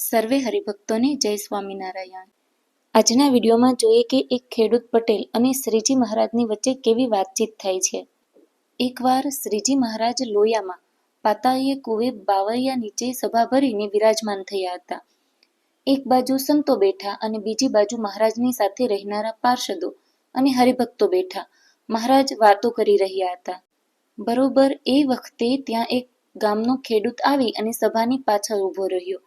સર્વે હરિભક્તોને જય સ્વામિનારાયણ. આજના વિડીયોમાં જોઈએ કે એક ખેડૂત પટેલ અને શ્રીજી મહારાજની વચ્ચે કેવી વાતચીત થાય છે. એકવાર શ્રીજી મહારાજ લોયામાં પાતાળીએ કુવે બાવળિયા નીચે સભા ભરીને વિરાજમાન થયા હતા. એક બાજુ સંતો બેઠા અને બીજી બાજુ મહારાજની સાથે રહેનારા પાર્ષદો અને હરિભક્તો બેઠા મહારાજ વાતો કરી રહ્યા હતા. બરોબર એ વખતે ત્યાં એક ગામનો ખેડૂત આવી અને સભાની પાછળ ઊભો રહ્યો.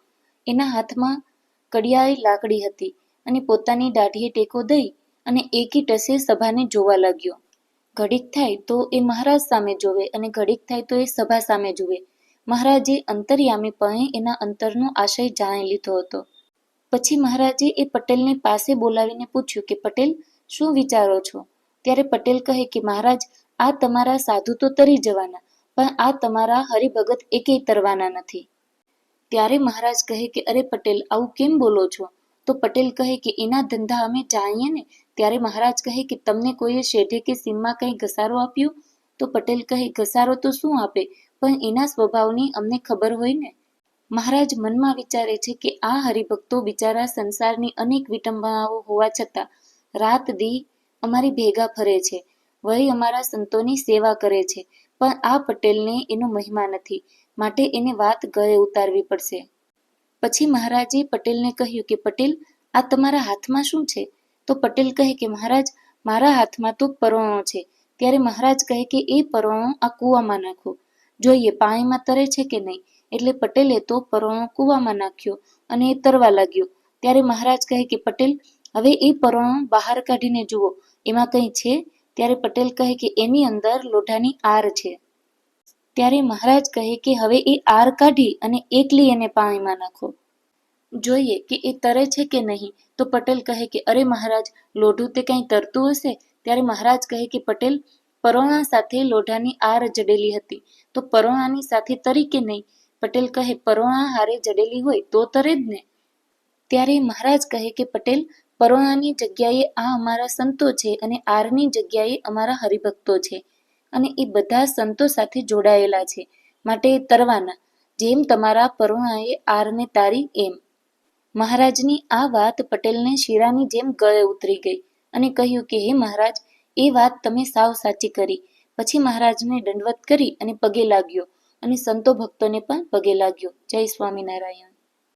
એના હાથમાં કડિયાળી લાકડી હતી અને પોતાની દાઢીએ ટેકો દઈ અને એકી ટસે સભાને જોવા લાગ્યો. ઘડીક થાય તો એ મહારાજ સામે જોવે અને ઘડીક થાય તો એ સભા સામે જુએ. મહારાજે અંતર્યામીપણે એના અંતરનો આશય જાણી લીધો હતો. પછી મહારાજે એ પટેલને પાસે બોલાવીને પૂછ્યું કે, પટેલ, શું વિચારો છો? ત્યારે પટેલ કહે કે, મહારાજ, આ તમારા સાધુ તો તરી જવાના, પણ આ તમારા હરિભગત એકેય તરવાના નથી. ત્યારે મહારાજ કહે કે, અરે પટેલ, આવું કેમ બોલો છો? તો પટેલ કહે કે, એના ધંધા અમે જાણીએ ને. ત્યારે મહારાજ કહે કે, તમને કોઈએ શેઢે કે સીમમાં કંઈ ઘસારો આપ્યો? તો પટેલ કહે, ઘસારો તો શું આપે? પણ એના સ્વભાવની અમને ખબર હોય ને. મહારાજ મનમાં વિચારે છે કે, આ હરિભક્તો બિચારા સંસારની અનેક વિટંબનાઓ હોવા છતાં રાત દી અમારી ભેગા ફરે છે વળી અમારા સંતોની સેવા કરે છે, પણ આ પટેલને એનો મહિમા નથી. માટે એને વાત ગળે ઉતારવી પડશે. પછી મહારાજે પટેલને કહ્યું કે, પટેલ, આ તમારા હાથમાં શું છે? તો પટેલ કહે કે, મહારાજ, મારા હાથમાં તો પરોણો છે. ત્યારે મહારાજ કહે કે, એ પરોણો આ કૂવામાં નાખો. જોઈએ, પાણીમાં તરે છે કે નહીં? એટલે પટેલે તો પરોણો કૂવામાં નાખ્યો અને એ તરવા લાગ્યો. ત્યારે મહારાજ કહે કે, પટેલ, હવે એ પરોણો બહાર કાઢીને જુઓ. એમાં કંઈ છે? ત્યારે પટેલ કહે કે, એની અંદર લોઢાની આર છે. ત્યારે મહારાજ કહે કે હવે એ આર કાઢી અને એકલી એને પાણીમાં નાખો. જોઈએ કે એ તરે છે કે નહીં. તો પટેલ કહે કે, અરે મહારાજ, લોઢું તે કંઈ તરતું હશે? ત્યારે મહારાજ કહે કે, પટેલ, પરોણા સાથે લોઢાની આર જડેલી હતી. તો પરોણાની સાથે તરી કે નહીં? પટેલ કહે, પરોણા હારે જડેલી હોય તો તરે જ ને. ત્યારે મહારાજ કહે કે, પટેલ, પરોણાની જગ્યાએ આ અમારા સંતો છે અને આરની જગ્યાએ અમારા હરિભક્તો છે. અને એ બધા સંતો સાથે જોડાયેલા છે. માટે તરવાના, જેમ તમારા પરુણાએ આરને તારી એમ. મહારાજની આ વાત પટેલને શીરાની જેમ ગળે ઉતરી ગઈ અને કહ્યું કે, હે મહારાજ, એ વાત તમે સાવ સાચી કરી. પછી મહારાજને દંડવત કરી અને પગે લાગ્યો અને સંતો ભક્તોને પણ પગે લાગ્યો. જય સ્વામિનારાયણ.